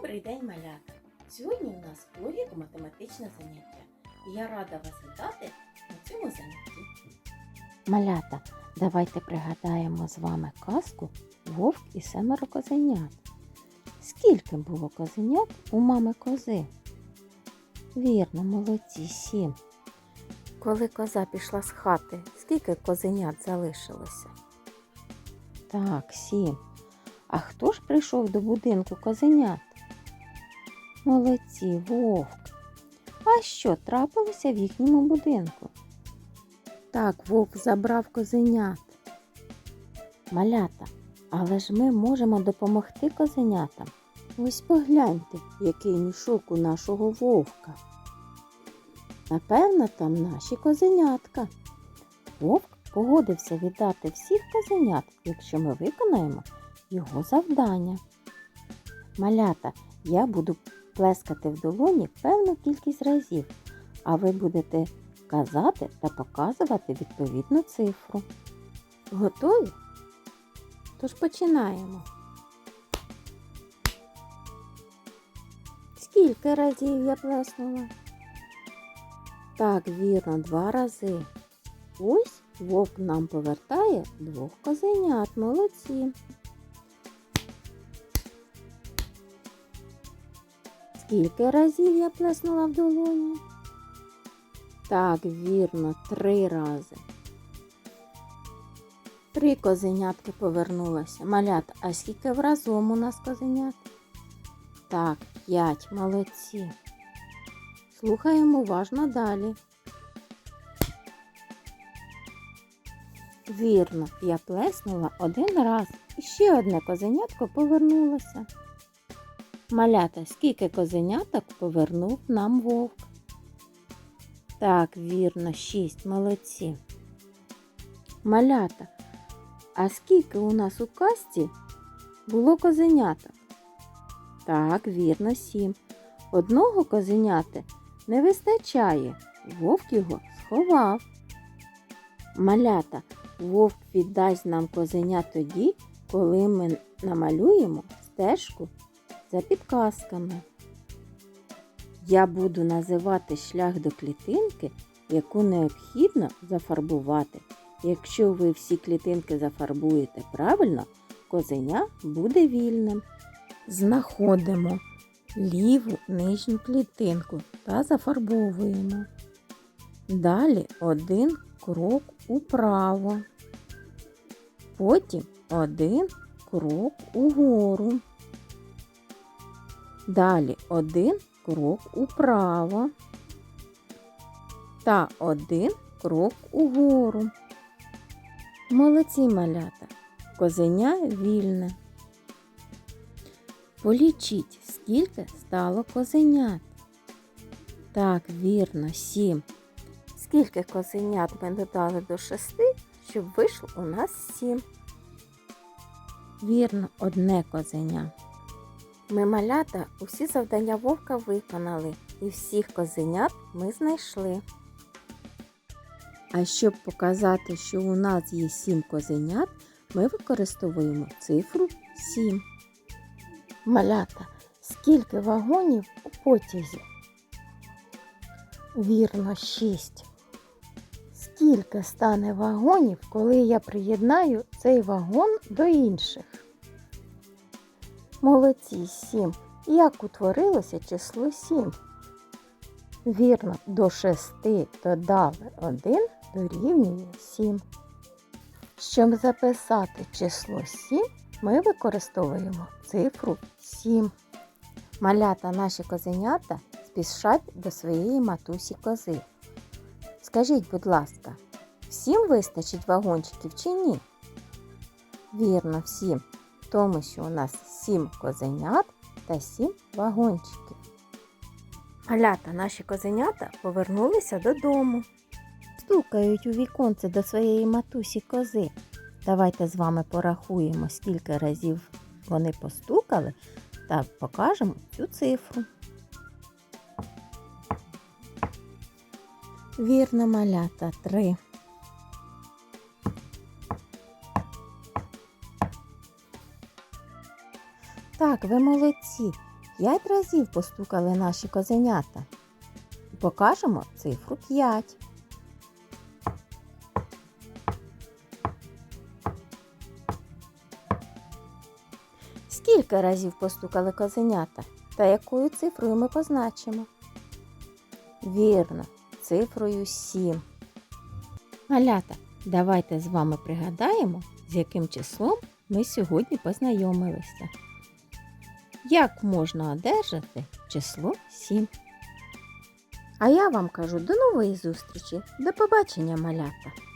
Добрий день, малята! Сьогодні у нас логіко-математичне заняття. І я рада вас вітати на цьому занятті. Малята, давайте пригадаємо з вами казку Вовк і семеро козенят. Скільки було козенят у мами кози? Вірно, молодці, сім. Коли коза пішла з хати, скільки козенят залишилося? Так, сім. А хто ж прийшов до будинку козенят? Молодці, вовк. А що трапилося в їхньому будинку? Так, вовк забрав козенят. Малята, але ж ми можемо допомогти козенятам. Ось погляньте, який мішок у нашого вовка. Напевно, там наші козенятка. Вовк погодився віддати всіх козенят, якщо ми виконаємо його завдання. Малята, я буду плескати в долоні певну кількість разів, а ви будете казати та показувати відповідну цифру. Готові? Тож починаємо. Скільки разів я плеснула? Так, вірно, два рази. Ось вовк нам повертає двох козенят. Молодці. Скільки разів я плеснула в долоні? Так, вірно, три рази. Три козенятки повернулося. Малят, а скільки вразом у нас козенят? Так, п'ять, молодці. Слухаємо уважно далі. Вірно, я плеснула один раз і ще одне козенятко повернулося. Малята, скільки козеняток повернув нам вовк? Так, вірно, шість, молодці. Малята, а скільки у нас у касті було козеняток? Так, вірно, сім. Одного козеняти не вистачає. Вовк його сховав. Малята, вовк віддасть нам козеня тоді, коли ми намалюємо стежку за підказками. Я буду називати шлях до клітинки, яку необхідно зафарбувати. Якщо ви всі клітинки зафарбуєте правильно, козеня буде вільним. Знаходимо ліву нижню клітинку та зафарбовуємо. Далі один крок управо. Потім один крок угору. Далі один крок управо та один крок угору. Молодці малята, козеня вільне. Полічіть, скільки стало козенят. Так, вірно, сім. Скільки козенят ми додали до шести, щоб вийшло у нас сім. Вірно, одне козеня. Ми малята усі завдання вовка виконали і всіх козенят ми знайшли. А щоб показати, що у нас є сім козенят, ми використовуємо цифру 7. Малята, скільки вагонів у потязі? Вірно, 6. Скільки стане вагонів, коли я приєднаю цей вагон до інших? Молодці 7. Як утворилося число 7? Вірно, до 6 додали 1 дорівнює 7. Щоб записати число 7, ми використовуємо цифру 7. Малята наші козенята спішать до своєї матусі кози. Скажіть, будь ласка, всім вистачить вагончиків чи ні? Вірно, всім, тому що у нас 7 козенят та 7 вагончиків. Малята наші козенята повернулися додому. Стукають у віконце до своєї матусі кози. Давайте з вами порахуємо, скільки разів вони постукали та покажемо цю цифру. Вірно, малята, три. Так, ви молодці. П'ять разів постукали наші козенята. Покажемо цифру 5. Скільки разів постукали козенята? Та якою цифрою ми позначимо? Вірно, цифрою 7. Малята, давайте з вами пригадаємо, з яким числом ми сьогодні познайомилися. Як можна одержати число 7? А я вам кажу до нової зустрічі. До побачення, малята!